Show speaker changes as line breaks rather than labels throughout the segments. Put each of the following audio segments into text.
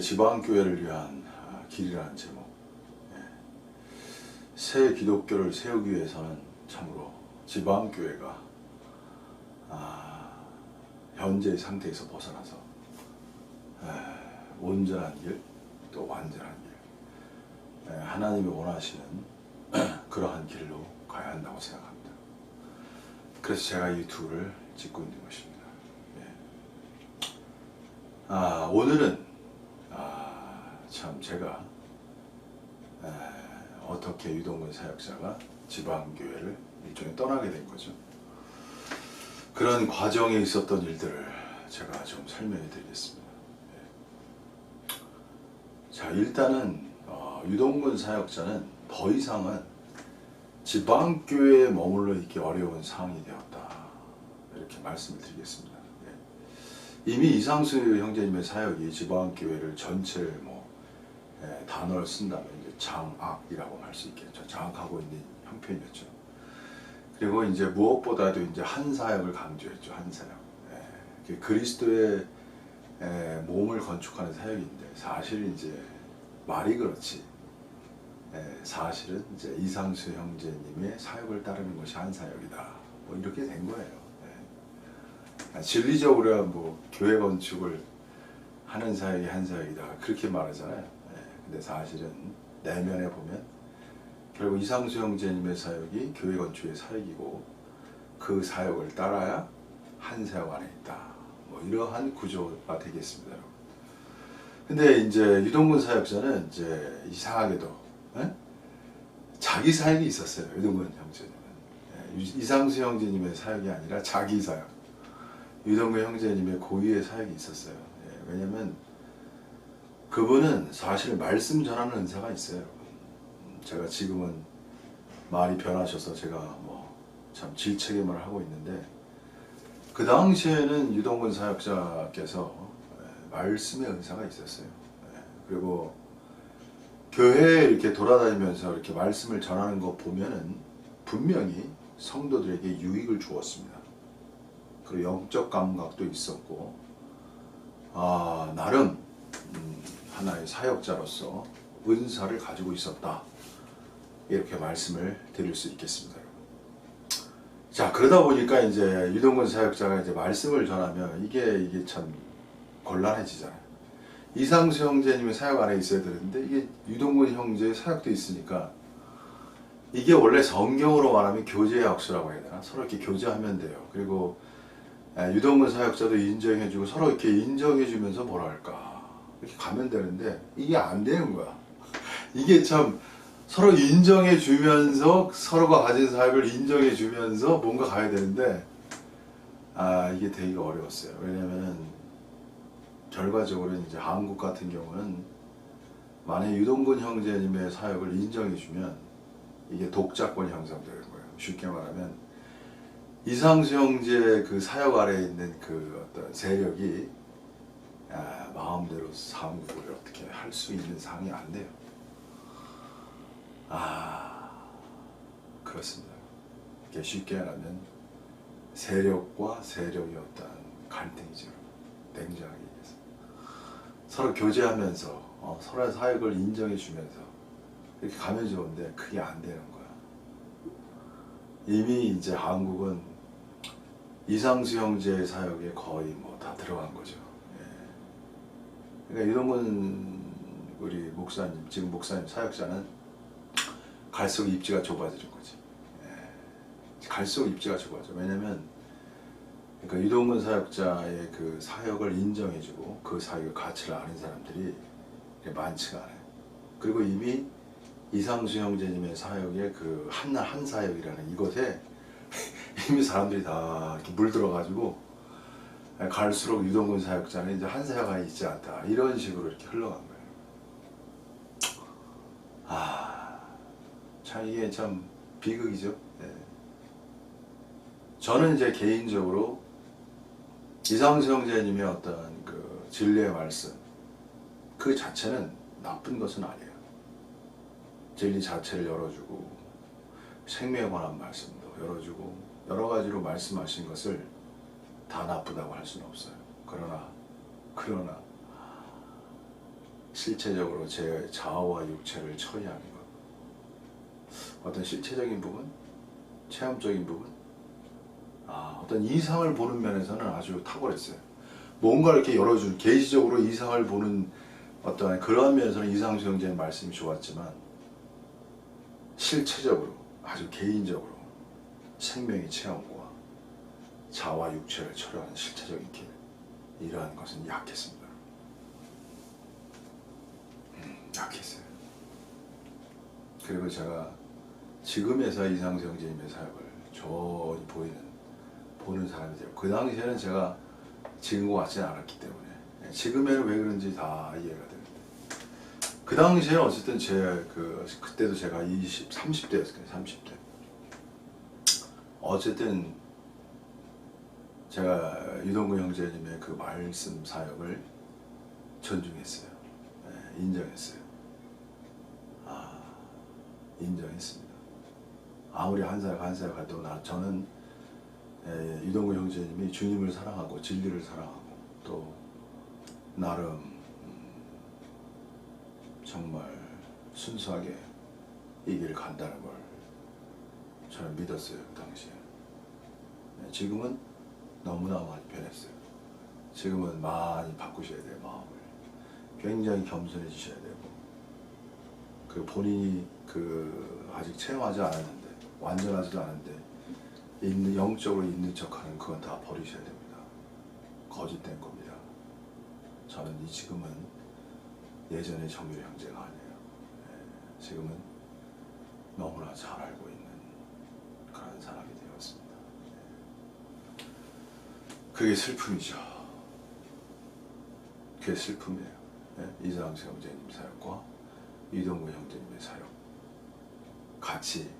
지방교회를 위한 아, 길이라는 제목 예. 새 기독교를 세우기 위해서는 참으로 지방교회가 아, 현재의 상태에서 벗어나서 에, 온전한 길, 또 완전한 길, 에, 하나님이 원하시는 그러한 길로 가야 한다고 생각합니다. 그래서 제가 이 둘을 찍고 있는 것입니다. 예. 아, 오늘은 아, 참 제가 에, 어떻게 유동근 사역자가 지방교회를 일종의 떠나게 된 거죠. 그런 과정에 있었던 일들을 제가 좀 설명해 드리겠습니다. 예. 자, 일단은 어, 유동근 사역자는 더 이상은 지방교회에 머물러 있기 어려운 상황이 되었다. 이렇게 말씀을 드리겠습니다. 예. 이미 이상수 형제님의 사역이 지방교회를 예, 단어를 쓴다면 이제 장악이라고 할 수 있겠죠. 장악하고 있는 형편이었죠. 그리고 이제 무엇보다도 이제 한 사역을 강조했죠. 한 사역. 예, 그 그리스도의 예, 몸을 건축하는 사역인데 사실 이제 말이 그렇지. 예, 사실은 이제 이상수 형제님의 사역을 따르는 것이 한 사역이다. 뭐 이렇게 된 거예요. 예. 아, 진리적으로야 뭐 교회 건축을 하는 사역이 한 사역이다. 그렇게 말하잖아요. 예. 근데 사실은 내면에 보면 결국 이상수 형제님의 사역이 교회 건축의 사역이고 그 사역을 따라야 한 사역 안에 있다. 뭐 이러한 구조가 되겠습니다. 여러분. 근데 이제 유동근 사역자는 이제 이상하게도 예? 자기 사역이 있었어요. 유동근 형제님은 예, 유- 이상수 형제님의 사역이 아니라 자기 사역. 유동근 형제님의 고유의 사역이 있었어요. 예, 왜냐면 그분은 사실 말씀 전하는 은사가 있어요. 제가 지금은 말이 변하셔서 제가 뭐 참 질책임을 하고 있는데 그 당시에는 유동근 사역자께서 예, 말씀의 은사가 있었어요. 예, 그리고 교회에 이렇게 돌아다니면서 이렇게 말씀을 전하는 거 보면은 분명히 성도들에게 유익을 주었습니다. 그리고 영적 감각도 있었고, 아, 나름, 음, 하나의 사역자로서 은사를 가지고 있었다. 이렇게 말씀을 드릴 수 있겠습니다. 자, 그러다 보니까 이제 유동근 사역자가 이제 말씀을 전하면 이게, 이게 참 곤란해지잖아요. 이상수 형제님의 사역 안에 있어야 되는데 이게 유동근 형제의 사역도 있으니까 이게 원래 성경으로 말하면 교제의 약수라고 해야 되나 서로 이렇게 교제하면 돼요 그리고 에, 유동근 사역자도 인정해주고 서로 이렇게 인정해주면서 뭐랄까 이렇게 가면 되는데 이게 안 되는 거야 이게 참 서로 인정해 주면서 서로가 가진 사역을 인정해 주면서 뭔가 가야 되는데 아 이게 되기가 어려웠어요 왜냐면은 결과적으로 이제 한국 같은 경우는 만약 유동근 형제님의 사역을 인정해 주면 이게 독자권 형성되는 거예요. 쉽게 말하면 이상수 형제 그 사역 아래에 있는 그 어떤 세력이 아, 마음대로 사무국을 어떻게 할 수 있는 상이 안 돼요. 아 그렇습니다. 이게 쉽게 말하면 세력과 세력의 어떤 갈등이죠. 냉정하게 얘기해서. 서로 교제하면서 어, 서로의 사역을 인정해 주면서 이렇게 가면 좋은데 그게 안 되는 거야. 이미 이제 한국은 이상수 형제의 사역에 거의 뭐 다 들어간 거죠. 예. 그러니까 이동근 우리 목사님 지금 목사님 사역자는 갈수록 입지가 좁아지는 거지. 예. 갈수록 입지가 좁아져. 왜냐면 그러니까 유동근 사역자의 그 사역을 인정해주고 그 사역의 가치를 아는 사람들이 많지가 않아요. 그리고 이미 이상수 형제님의 사역의 그 한날 한 사역이라는 이것에 이미 사람들이 다 물들어가지고 갈수록 유동근 사역자는 이제 한 사역 안에 있지 않다 이런 식으로 이렇게 흘러간 거예요. 아, 참 이게 참 비극이죠. 네. 저는 이제 개인적으로 이상수 형제님의 어떤 그 진리의 말씀 그 자체는 나쁜 것은 아니에요. 진리 자체를 열어주고 생명에 관한 말씀도 열어주고 여러 가지로 말씀하신 것을 다 나쁘다고 할 수는 없어요. 그러나 그러나 실체적으로 제 자아와 육체를 처리하는 것 어떤 실체적인 부분, 체험적인 부분, 아, 어떤 이상을 보는 면에서는 아주 탁월했어요. 뭔가 이렇게 열어준 계시적으로 이상을 보는 어떤 그러한 면에서는 이상수영제의 말씀이 좋았지만 실체적으로 아주 개인적으로 생명의 체험과 자와 육체를 처리하는 실체적인 길 이러한 것은 약했습니다. 음, 약했어요. 그리고 제가 지금에서 이상수영제님의 사역을 전히 보이는 보는 사람이 돼요. 그 당시에는 제가 지금과 같지는 않았기 때문에 예, 지금에는 왜 그런지 다 이해가 됩니다. 그 당시에 어쨌든 제 그 그때도 제가 20, 30대였어요. 30대. 어쨌든 제가 유동구 형제님의 그 말씀 사역을 존중했어요. 예, 인정했어요. 아, 인정했습니다. 아무리 한 사역 한 사역 해도 나 저는 예, 유동구 형제님이 주님을 사랑하고 진리를 사랑하고 또 나름 음, 정말 순수하게 이 길을 간다는 걸 저는 믿었어요 그 당시에. 네, 지금은 너무나 많이 변했어요. 지금은 많이 바꾸셔야 돼요 마음을. 굉장히 겸손해지셔야 되고 그 본인이 그 아직 체험하지 않았는데 완전하지도 않은데 있는 영적으로 있는 척 하는 그건 다 버리셔야 됩니다. 거짓된 겁니다. 저는 이 지금은 예전의 정유리 형제가 아니에요. 예, 지금은 너무나 잘 알고 있는 그런 사람이 되었습니다. 예. 그게 슬픔이죠. 그게 슬픔이에요. 예, 이상수 형제님 사역과 이동구 형제님의 사역 같이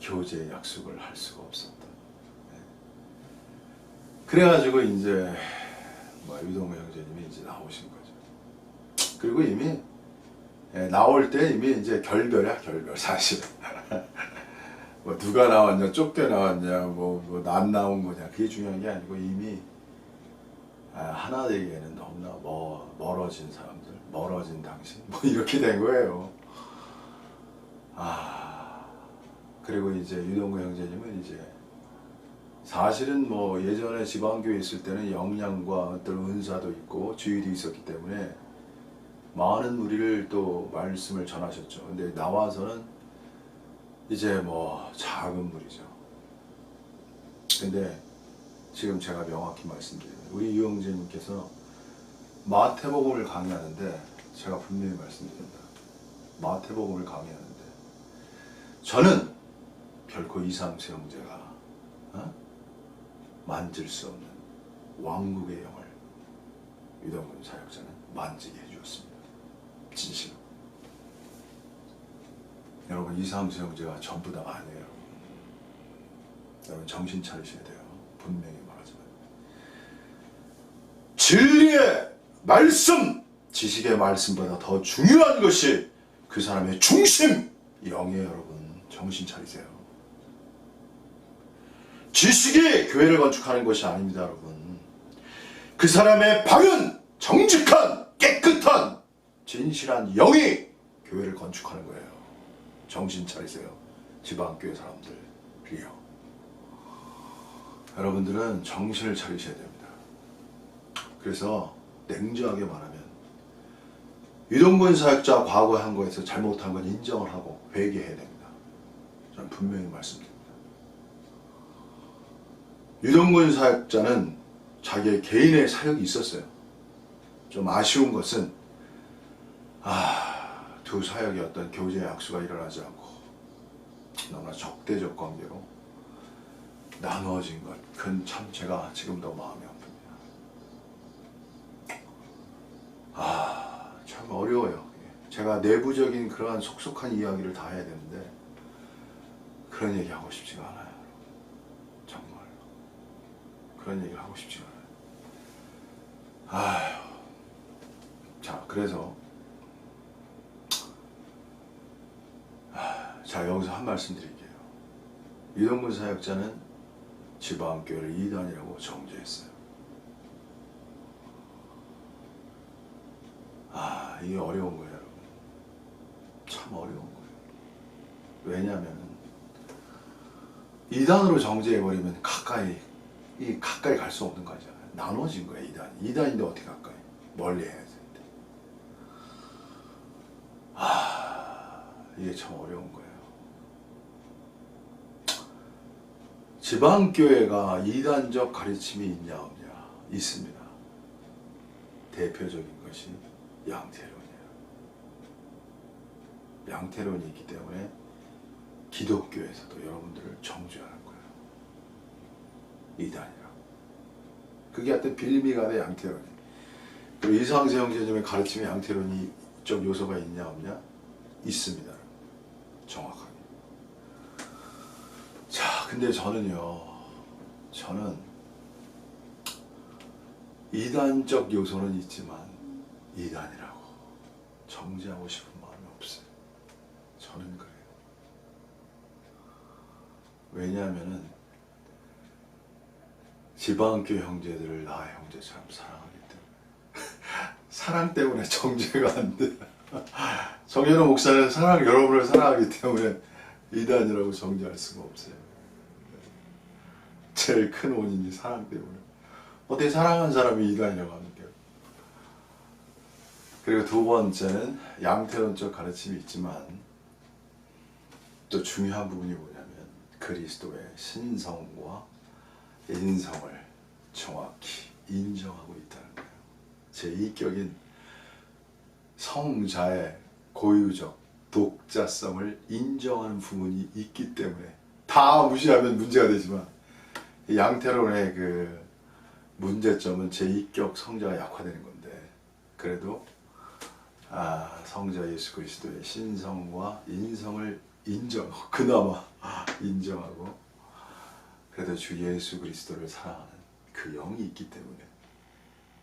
교제 약속을 할 수가 없었다. 예. 그래가지고 이제 뭐 유동우 형제님이 이제 나오신 거죠. 그리고 이미 예, 나올 때 이미 이제 결별이야 결별 사실. 뭐 누가 나왔냐 쫓겨 나왔냐 뭐뭐난 나온 거냐 그게 중요한 게 아니고 이미 아, 하나 되기에는 너무나 멀, 멀어진 사람들 멀어진 당신 뭐 이렇게 된 거예요. 아 그리고 이제 유동구 형제님은 이제 사실은 뭐 예전에 지방교회 있을 때는 영양과 어떤 은사도 있고 주의도 있었기 때문에 많은 무리를 또 말씀을 전하셨죠. 근데 나와서는 이제 뭐 작은 무리죠. 근데 지금 제가 명확히 말씀드려요. 우리 유영재님께서 마태복음을 강의하는데 제가 분명히 말씀드립니다. 마태복음을 강의하는데 저는 결코 이상수 형제가 어? 만질 수 없는 왕국의 영을 유동근 사역자는 만지게 해주었습니다. 진심. 여러분 이상수 형제가 전부 다가 아니에요. 여러분 정신 차리셔야 돼요. 분명히 말하지만 진리의 말씀, 지식의 말씀보다 더 중요한 것이 그 사람의 중심 영이에요, 여러분. 정신 차리세요. 지식이 교회를 건축하는 것이 아닙니다, 여러분. 그 사람의 바른, 정직한, 깨끗한, 진실한 영이 교회를 건축하는 거예요. 정신 차리세요. 지방교회 사람들이요. 여러분들은 정신을 차리셔야 됩니다. 그래서 냉정하게 말하면 유동근 사역자 과거에 한 거에서 잘못한 건 인정을 하고 회개해야 됩니다. 저는 분명히 말씀드립니다. 유동근 사역자는 자기의 개인의 사역이 있었어요. 좀 아쉬운 것은 아, 두 사역의 어떤 교제 약수가 일어나지 않고 너무나 적대적 관계로 나누어진 것. 그건 참 제가 지금도 마음이 아픕니다. 아, 참 어려워요. 제가 내부적인 그러한 속속한 이야기를 다 해야 되는데 그런 얘기 하고 싶지가 않아요. 정말 그런 얘기를 하고 싶지가 않아요. 아휴. 자, 그래서 자 여기서 한 말씀 드릴게요. 유동근 사역자는 지방교회를 이단이라고 정죄했어요. 아, 이게 어려운 거예요, 여러분. 참 어려운 거예요. 왜냐하면 이단으로 정죄해버리면 가까이, 이 가까이 갈 수 없는 거잖아요. 나눠진 거예요, 이단. 이단인데 어떻게 가까이? 멀리 해야 되는데. 아, 이게 참 어려운 거예요. 지방교회가 이단적 가르침이 있냐 없냐 있습니다. 대표적인 것이 양태론이에요. 양태론이 있기 때문에 기독교에서도 여러분들을 정죄하는 거예요. 이단이라고. 그게 하여튼 빌미가 돼 양태론이. 그리고 이상세 형제님의 가르침에 양태론이 좀 요소가 있냐 없냐 있습니다. 정확하게. 자, 근데 저는요, 저는 이단적 요소는 있지만 이단이라고 정지하고 싶은 마음이 없어요. 저는 그래요. 왜냐하면은 지방교 형제들을 나의 형제처럼 사랑하기 때문에 사랑 때문에 정죄가 안 돼. 정현호 목사는 사랑 여러분을 사랑하기 때문에 이단이라고 정죄할 수가 없어요. 제일 큰 원인이 사랑 때문에. 어떻게 사랑하는 사람이 이단이라고 합니까? 그리고 두 번째는 양태론적 가르침이 있지만 또 중요한 부분이 뭐냐면 그리스도의 신성과 인성을 정확히 인정하고 있다는 거예요. 제 이격인 성자의 고유적 독자성을 인정하는 부분이 있기 때문에 다 무시하면 문제가 되지만 이 양태론의 그 문제점은 제2격 성자가 약화되는 건데 그래도 아, 성자 예수 그리스도의 신성과 인성을 인정 그나마 인정하고 그래도 주 예수 그리스도를 사랑하는 그 영이 있기 때문에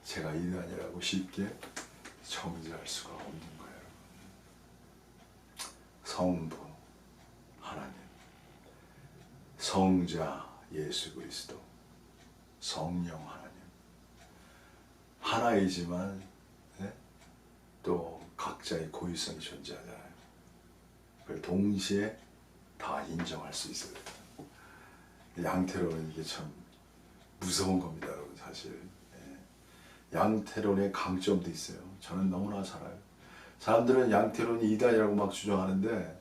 제가 이단이라고 쉽게 정죄할 수가 없는 거예요. 성부 하나님, 성자 예수 그리스도, 성령 하나님 하나이지만 네? 또 각자의 고유성이 존재하잖아요. 그걸 동시에 다 인정할 수 있어야 돼요. 양태론은 이게 참 무서운 겁니다, 사실. 예. 양태론의 강점도 있어요. 저는 너무나 잘 알아요. 사람들은 양태론이 이단이라고 막 주장하는데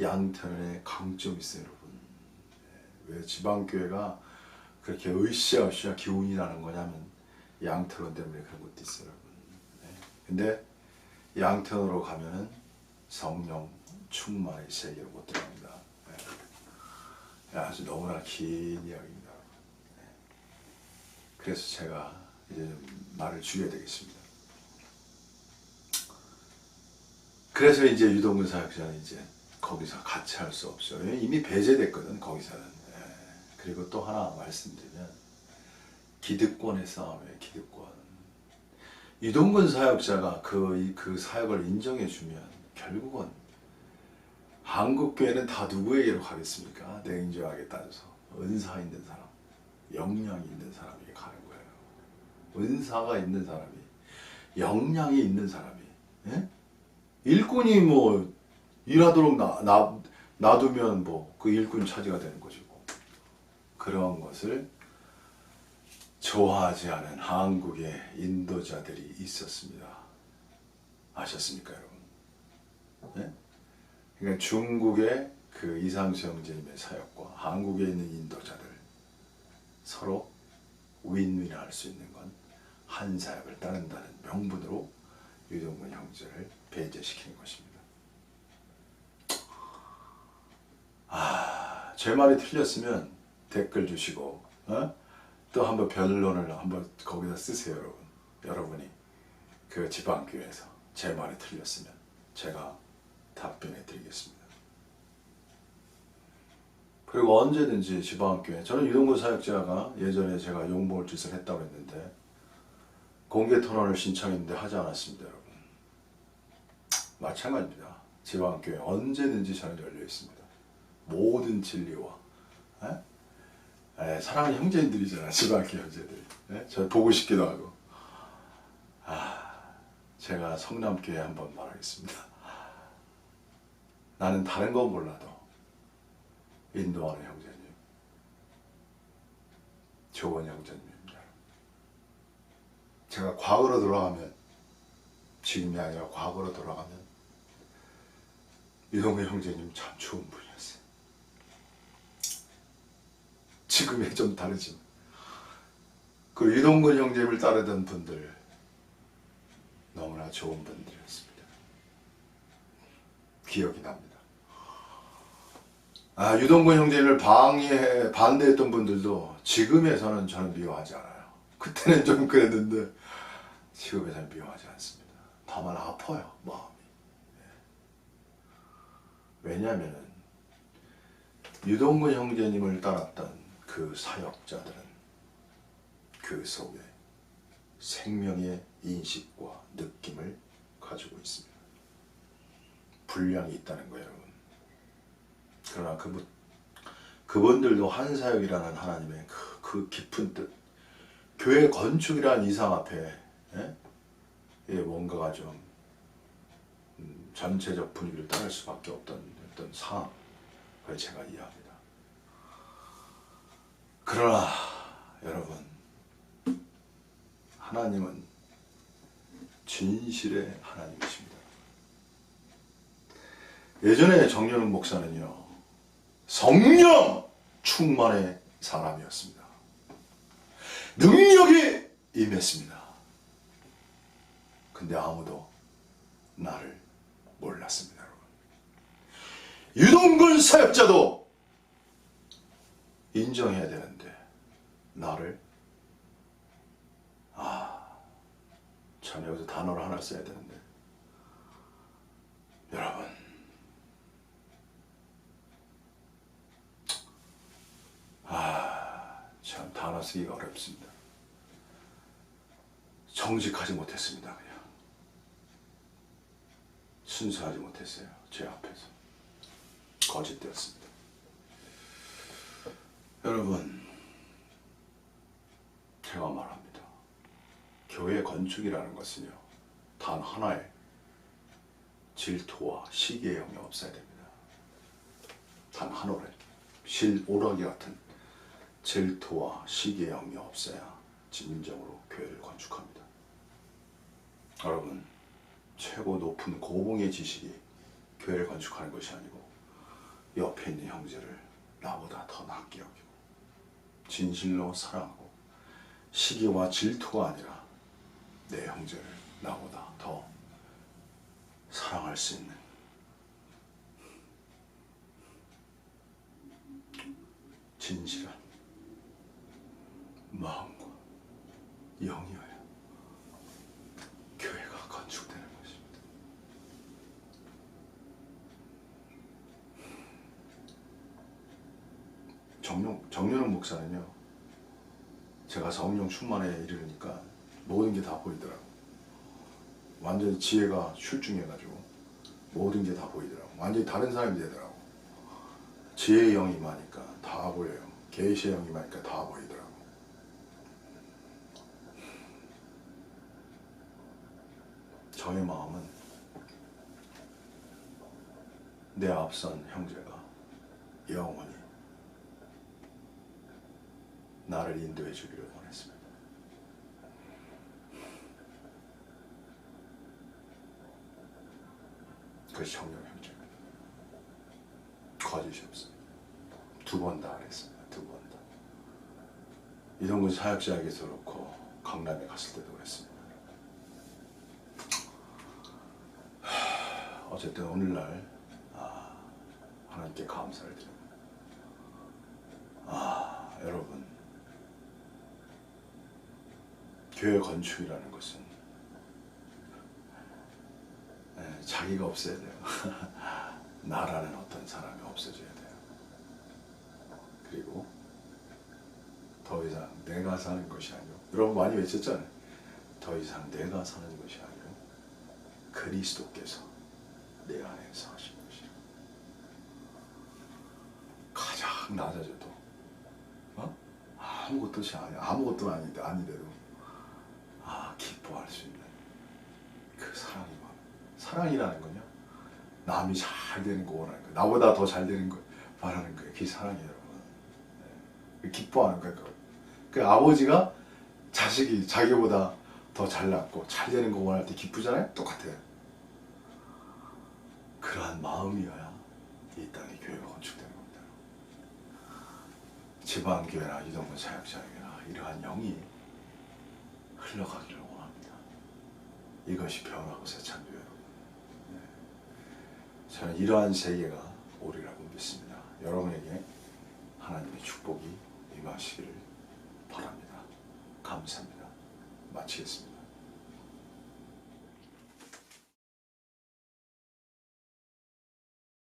양태론의 강점이 있어요, 여러분. 예. 왜 지방교회가 그렇게 으쌰으쌰 기운이 나는 거냐면 양태론 때문에 그런 것도 있어요, 여러분. 예. 근데 양태론으로 가면은 성령 충만의 세계로 못 들어갑니다. 예. 아주 너무나 긴 이야기입니다. 예. 그래서 제가 이제 좀 말을 줄여야 되겠습니다. 그래서 이제 유동근 사역자는 이제 거기서 같이 할 수 없어요. 이미 배제됐거든 거기서는. 예. 그리고 또 하나 말씀드리면 기득권의 싸움이에요. 기득권. 유동근 사역자가 그, 이- 그 사역을 인정해주면 결국은 한국 교회는 다 누구에게로 가겠습니까? 냉정하게 따져서 은사 있는 사람, 역량이 있는 사람에게 가는 거예요. 은사가 있는 사람이, 역량이 있는 사람이, 예? 일꾼이 뭐 일하도록 나, 나, 놔두면 뭐 그 일꾼 차지가 되는 것이고 그런 것을 좋아하지 않은 한국의 인도자들이 있었습니다. 아셨습니까, 여러분? 예? 그러니까 중국의 그 이상수 형제님의 사역과 한국에 있는 인도자들 서로 윈윈 할 수 있는 건 한 사역을 따른다는 명분으로 유동근 형제를 배제시키는 것입니다. 아, 제 말이 틀렸으면 댓글 주시고 어? 또 한번 변론을 한번 거기다 쓰세요, 여러분. 여러분이 그 지방교회에서 제 말이 틀렸으면 제가 답변해 드리겠습니다. 그리고 언제든지 지방교회 저는 유동근 사역자가 예전에 제가 욕먹을 짓을 했다고 했는데 공개 토론을 신청했는데 하지 않았습니다, 여러분. 마찬가지입니다. 지방교회 언제든지 저는 열려 있습니다. 모든 진리와 에? 예, 사랑하는 형제들이잖아 지방교 형제들. 예? 저 보고 싶기도 하고. 아, 제가 성남교회 한번 말하겠습니다. 나는 다른 건 몰라도 인도하는 형제님, 좋은 형제님입니다. 제가 과거로 돌아가면 지금이 아니라 과거로 돌아가면 이동의 형제님 참 좋은 분이었어요. 지금이 좀 다르지만 그 이동근 형제를 따르던 분들 너무나 좋은 분들이었습니다. 기억이 납니다. 아 유동근 형제를 방해 반대했던 분들도 지금에서는 저는 미워하지 않아요. 그때는 좀 그랬는데 지금에서는 미워하지 않습니다. 다만 아파요 마음이. 왜냐하면은 유동근 형제님을 따랐던 그 사역자들은 그 속에 생명의 인식과 느낌을 가지고 있습니다. 분량이 있다는 거예요, 여러분. 그러나 그분, 그분들도 한 사역이라는 하나님의 그, 그 깊은 뜻, 교회 건축이라는 이상 앞에 예? 예, 뭔가가 좀 음, 전체적 분위기를 따를 수밖에 없던 어떤 상황, 그걸 제가 이해합니다. 그러나 여러분, 하나님은 진실의 하나님이십니다. 예전에 정연훈 목사는요, 성령 충만의 사람이었습니다. 능력이 임했습니다. 근데 아무도 나를 몰랐습니다, 여러분. 유동근 사역자도 인정해야 되는데, 나를, 아, 참 여기서 단어를 하나 써야 되는데, 여러분, 아, 참 단어 쓰기가 어렵습니다. 정직하지 못했습니다, 그냥. 순수하지 못했어요, 제 앞에서. 거짓되었습니다. 여러분, 제가 말합니다. 교회 건축이라는 것은요, 단 하나의 질투와 시기의 영이 없어야 됩니다. 단 하나의 실오락이 같은 질투와 시기의 영이 없어야 진정으로 교회를 건축합니다. 여러분, 최고 높은 고봉의 지식이 교회를 건축하는 것이 아니고 옆에 있는 형제를 나보다 더 낫게 여기고 진실로 사랑하고 시기와 질투가 아니라 내 형제를 나보다 더 사랑할 수 있는 진실한 마음과 영이어야 교회가 건축되는 것입니다. 정용 정윤호 목사는요. 제가 성령 충만에 이르니까 모든 게 다 보이더라고. 완전히 지혜가 출중해가지고 모든 게 다 보이더라고. 완전히 다른 사람이 되더라고. 지혜의 영이 임하니까 다 보여요. 계시의 영이 임하니까 다 보이더라고. 저의 마음은 내 앞선 형제가 영원히 나를 인도해 주기를 원했습니다. 그것이 정령 형제입니다. 거짓이 없습니다. 두 번 다 그랬습니다. 두 번 다. 이동근 사역자에게서 그렇고 강남에 갔을 때도 그랬습니다. 하, 어쨌든 오늘날 아, 하나님께 감사를 드립니다. 아 여러분 교회 건축이라는 것은 예, 자기가 없어야 돼요. 나라는 어떤 사람이 없어져야 돼요. 그리고 더 이상 내가 사는 것이 아니고 여러분 많이 외쳤잖아요. 더 이상 내가 사는 것이 아니고 그리스도께서 내 안에 사신 것이라. 가장 낮아져도 어? 아무것도 아니 아무것도 아닌데 아닌데도 아 기뻐할 수 있는 그 사랑이 막 사랑이라는 건요. 남이 잘 되는 거 원하는 거 나보다 더 잘 되는 거 바라는 거예요. 그게 사랑이에요 여러분. 네. 기뻐하는 거예요 그, 그 아버지가 자식이 자기보다 더 잘났고 잘 되는 거 원할 때 기쁘잖아요? 똑같아요. 그러한 마음이어야 이 땅의 교회가 건축되는 겁니다. 지방교회나 이동문 사역자에게나 이러한 영이 흘러가기를. 이것이 교회 여러분. 네. 저는 이러한 세계가 오리라고 믿습니다. 여러분에게 하나님의 축복이 임하시기를 바랍니다. 감사합니다. 마치겠습니다.